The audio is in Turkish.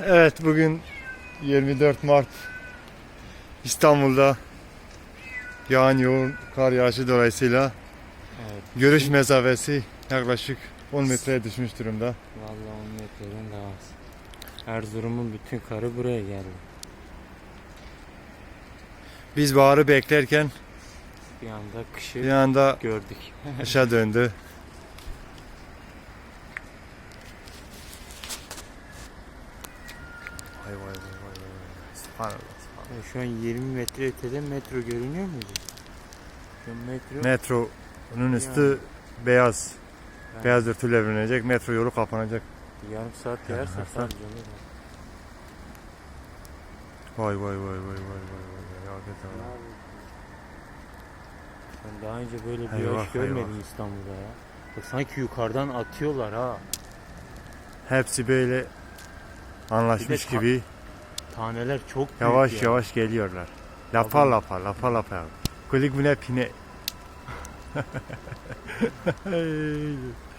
Evet bugün 24 Mart İstanbul'da yağan yoğun kar yağışı dolayısıyla Evet. görüş mesafesi yaklaşık 10 metreye düşmüş durumda. Vallahi 10 metreden daha az. Erzurum'un bütün karı buraya geldi. Biz baharı beklerken Bir anda kışı bir anda gördük. kışa döndü. Vay vay vay vay vay. Subhanallah. subhanallah. Ya Şu an 20 metre ötede metro görünüyor muydu? Şu metro Metronun üstü beyaz. Yani Beyaz örtüyle bürünecek. Metro yolu kapanacak. yarım saat yağarsa Yarım sadece saat. olur. Vay vay vay vay vay vay vay. vay. Hakikaten ha. Ben daha önce böyle bir Eyvah, yağış görmedim eyvah. İstanbul'da ya. Bak sanki yukarıdan atıyorlar ha. Hepsi böyle anlaşmış ta- gibi Taneler çok büyük yavaş ya. yavaş geliyorlar. Lapa Tabii. lapa lapa lapa. Kulik bine pine.